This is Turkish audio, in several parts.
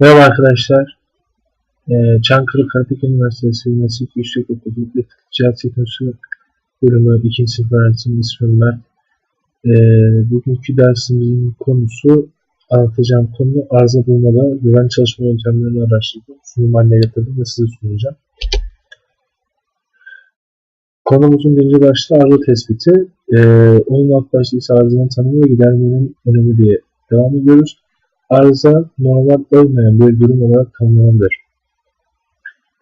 Merhaba arkadaşlar. Ee, Çankırı Karatek Üniversitesi Meslek Yüksekokulu Ticaret Teknolojisi bölümü 2. sınıf öğrencisinin ismim Mert. Ee, bugünkü dersimizin konusu anlatacağım konu arıza bulmada güvenli çalışma yöntemlerini araştırdım. Sunum haline getirdim ve size sunacağım. Konumuzun birinci başlığı arıza tespiti. Ee, onun alt başlığı ise arızanın tanımı ve gidermenin önemi diye devam ediyoruz. Arıza normal olmayan bir durum olarak tanımlanabilir.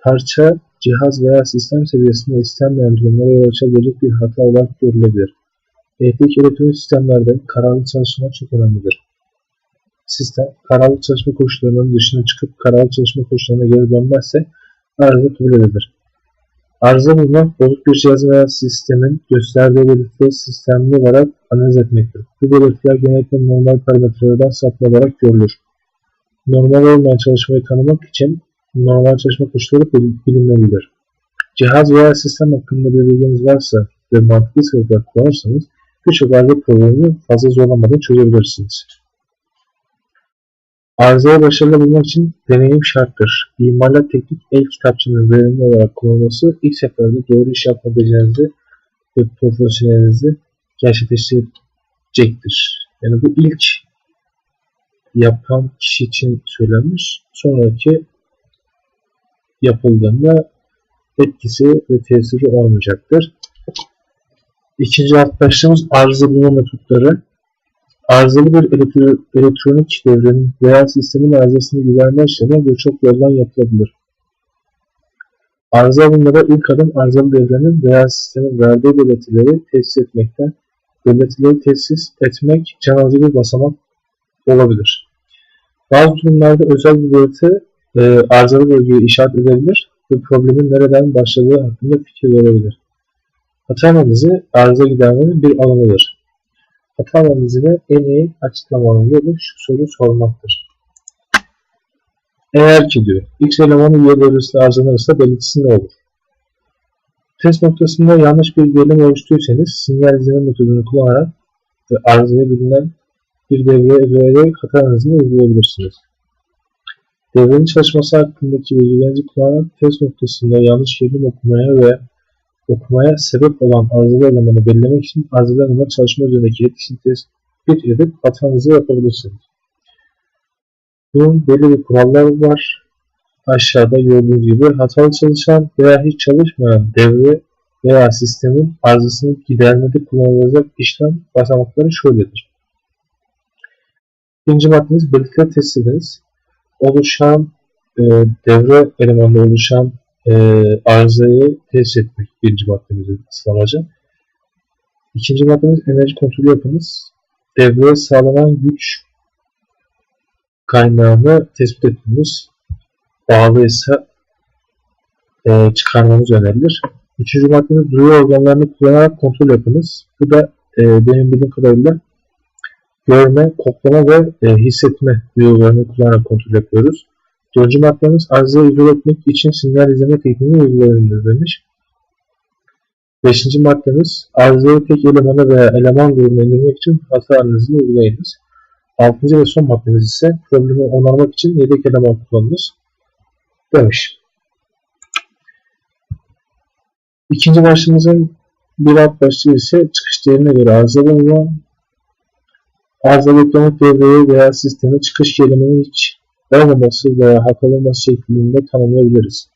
Parça, cihaz veya sistem seviyesinde istenmeyen durumlara yol açabilecek bir hata olarak görülebilir. Elektrik elektronik sistemlerde kararlı çalışma çok önemlidir. Sistem, kararlı çalışma koşullarının dışına çıkıp kararlı çalışma koşullarına geri dönmezse arıza kabul edilir. Arıza bulmak, bozuk bir cihaz veya sistemin gösterdiği belirtileri sistemli olarak analiz etmektir. Bu belirtiler genellikle normal parametrelerden sapma olarak görülür. Normal olmayan çalışmayı tanımak için normal çalışma koşulları bilinmelidir. Cihaz veya sistem hakkında bir bilginiz varsa ve mantıklı sebepler kullanırsanız birçok arıza problemini fazla zorlamadan çözebilirsiniz. Arızaya başarılı bulmak için deneyim şarttır. İmalat teknik el kitapçının verimli olarak kullanılması ilk seferde doğru iş yapma becerinizi ve profesyonelinizi gerçekleştirecektir. Yani bu ilk yapan kişi için söylenmiş. Sonraki yapıldığında etkisi ve tesiri olmayacaktır. İkinci alt başlığımız arıza bulma metotları. Arızalı bir elektro elektronik devrenin veya sistemin arızasını giderme işlemi birçok yoldan yapılabilir. Arıza bulmada ilk adım arızalı devrenin veya sistemin verdiği belirtileri tesis etmekten, belirtileri tesis etmek alıcı bir basamak olabilir. Bazı durumlarda özel bir belirti e, arızalı bölgeyi işaret edebilir ve problemin nereden başladığı hakkında fikir verebilir. Hata analizi arıza gidermenin bir alanıdır. Hata analizini en iyi açıklamanın yolu şu soruyu sormaktır. Eğer ki diyor, X elemanı Y devresi arızalanırsa belirtisi ne olur? Test noktasında yanlış bir gerilim oluştuysanız sinyal izleme metodunu kullanarak ve arızaya bilinen bir devreye ederek hata analizini uygulayabilirsiniz. Devrenin çalışması hakkındaki bilgilerinizi kullanarak test noktasında yanlış gerilim okumaya ve okumaya sebep olan arızalı elemanı belirlemek için arızalı eleman çalışma üzerindeki etkisini tespit edip hatanızı yapabilirsiniz. Bunun belli bir kuralları var. Aşağıda gördüğünüz gibi hatalı çalışan veya hiç çalışmayan devre veya sistemin arızasını gidermede kullanılacak işlem basamakları şöyledir. İkinci maddemiz belirtileri test ediniz. Oluşan e, devre elemanında oluşan e, arızayı test etmek birinci maddemizin asıl amacı. İkinci maddemiz enerji kontrolü yapınız. Devreye sağlanan güç kaynağını tespit etmemiz bağlıysa e, çıkarmamız önerilir. Üçüncü maddemiz duyu organlarını kullanarak kontrol yapınız. Bu da e, benim bildiğim kadarıyla görme, koklama ve e, hissetme duyularını kullanarak kontrol yapıyoruz. Dördüncü maddemiz arızayı izole etmek için sinyal izleme tekniğini uygulayınız demiş. Beşinci maddemiz arızayı tek elemana veya eleman grubuna indirmek için hata analizini uygulayınız. Altıncı ve son maddemiz ise problemi onarmak için yedek eleman kullanılır demiş. İkinci başlığımızın bir alt başlığı ise çıkış değerine göre arızalı olan arızalı elektronik devreyi veya sistemi çıkış keliminin hiç olmaması veya hatalanması şeklinde tanımlayabiliriz.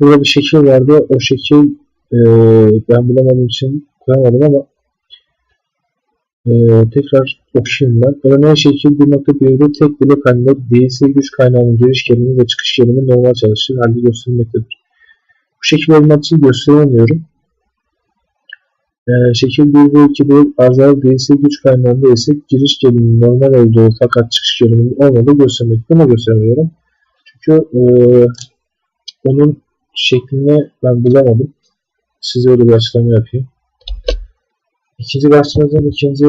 Burada bir şekil vardı. O şekil e, ben bulamadığım için koyamadım ama e, tekrar okuyayım ben. Örneğin şekil 1.1'de tek blok halinde DC güç kaynağının giriş gelimi ve çıkış gelimi normal çalışır halde gösterilmektedir. Bu şekil olmak gösteremiyorum. Ee, şekil 1 ve 2'de arızalı DC güç kaynağında ise giriş geliminin normal olduğu fakat çıkış geliminin olmadığı göstermekte ama göstermiyorum. Çünkü e, onun şeklini ben bulamadım. Size öyle bir açıklama yapayım. İkinci başlığımızın ikinci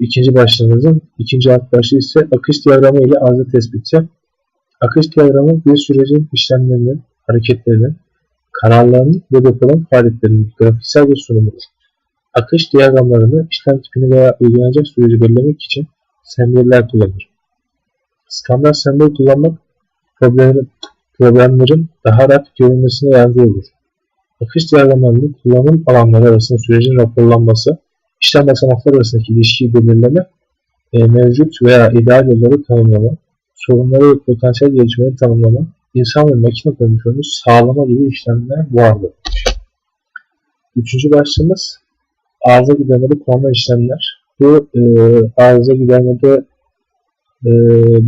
ikinci başlığımızın ikinci alt başlığı ise akış diyagramı ile arıza tespiti. Akış diyagramı bir sürecin işlemlerinin, hareketlerinin, kararlarının ve depoların faaliyetlerinin grafiksel bir sunumudur. Akış diyagramlarını işlem tipini veya uygulanacak süreci belirlemek için semboller kullanır. Standart sembol kullanmak problemlerin, problemlerin daha rahat görülmesine yardımcı olur. Akış diyagramlarında kullanım alanları arasında sürecin raporlanması, işlem basamakları arasındaki ilişkiyi belirleme, e, mevcut veya ideal yolları tanımlama, sorunları ve potansiyel gelişmeleri tanımlama, insan ve makine kontrolünü sağlama gibi işlemler vardır. Üçüncü başlığımız arıza gidermede kullanılan işlemler. Bu e, arıza gidermede e,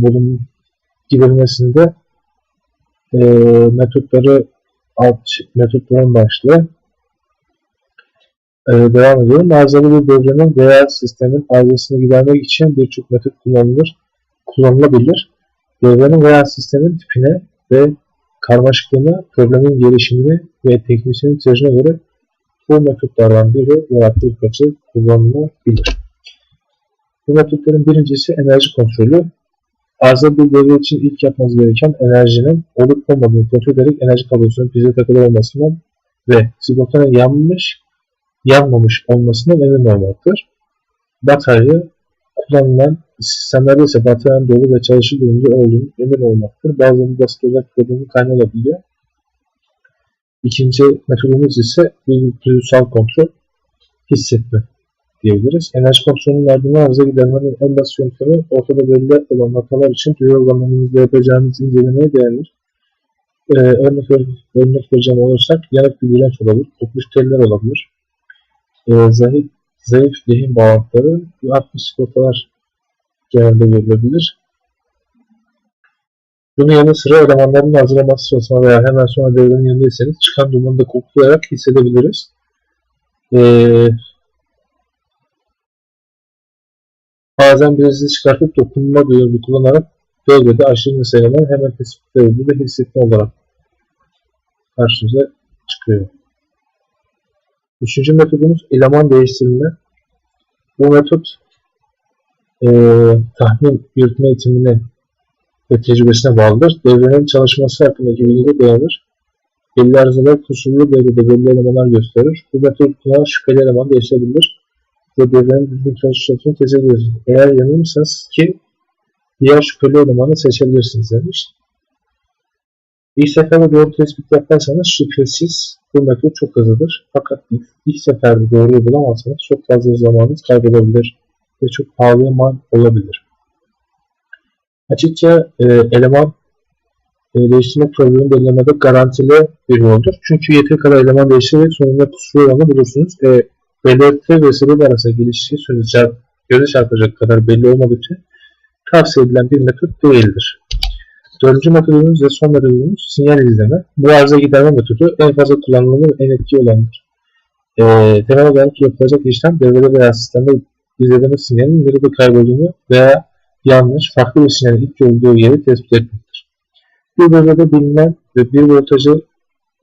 bulun giderilmesinde e, metotları alt metotların başlığı e, devam ediyorum. Arızalı bir devrenin veya sistemin arızasını gidermek için birçok metot kullanılır, kullanılabilir. Devrenin veya sistemin tipine ve karmaşıklığına, problemin gelişimine ve teknisyenin ihtiyacına göre bu metotlardan biri veya birkaçı kullanılabilir. Bu metotların birincisi enerji kontrolü. Arıza bir devre için ilk yapmanız gereken enerjinin olup olmadığını kontrol ederek enerji kablosunun prize takılı olmasından ve sigortanın yanmış, yanmamış olmasından emin olmaktır. Batarya kullanılan sistemlerde ise bataryanın dolu ve çalışır durumda olduğunu emin olmaktır. Bazen basit olarak problemi kaynağı olabiliyor. İkinci metodumuz ise duygusal kontrol, hissetme diyebiliriz. Enerji kontrolünün ardından arıza gidermenin en basit yöntemi ortada belli olan hatalar için duyu organlarınızda yapacağınız incelemeye değinir. Ee, örnek, örnek vereceğim olursak yanık bir direnç olabilir, kopmuş teller olabilir, ee, zayıf, zayıf lehim bağlantıları ve atmış sigortalar genelde verilebilir. Bunun yanı sıra elemanların hazırlaması sırasında veya hemen sonra devrenin yanındaysanız çıkan dumanı da koklayarak hissedebiliriz. Ee, bazen bileziği çıkartıp dokunma duyarını kullanarak bölgede aşırı nüs eleman hemen tespit edildi ve hissetme olarak karşımıza çıkıyor. Üçüncü metodumuz eleman değiştirme. Bu metot e, tahmin yürütme eğitimine ve tecrübesine bağlıdır. Devrenin çalışması hakkındaki bilgi dayanır. Belli arızalar kusurlu devrede belli elemanlar gösterir. Bu metot kullanan şüpheli eleman değişebilir ve devrenin düzgün tespit edilir. Eğer yanılırsanız ki diğer şüpheli elemanı seçebilirsiniz demiş. İlk seferde doğru tespit yaparsanız şüphesiz bu metot çok hızlıdır. Fakat ilk, ilk seferde doğruyu bulamazsanız çok fazla zamanınız kaybolabilir ve çok pahalıya mal olabilir. Açıkça e, eleman e, değiştirme problemi belirlemede garantili bir yoldur. Çünkü yeteri kadar eleman değiştirerek sonunda kusur oranı bulursunuz. E, belirti ve sebep arasındaki ilişki sözü çarp, göze çarpacak kadar belli olmadığı için tavsiye edilen bir metot değildir. Dördüncü metodumuz ve son metodumuz sinyal izleme. Bu arıza giderme metodu en fazla kullanılan ve en etkili olandır. E, temel olarak yapılacak işlem devrede veya sistemde izlediğimiz sinyalin nerede kaybolduğunu veya yanlış, farklı bir sinyalin ilk olduğu yeri tespit etmektir. Bir devrede bilinen ve bir voltajı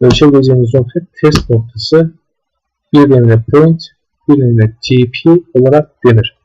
ölçebileceğimiz nokta test noktası bir denile point, bir denile TP olarak denir.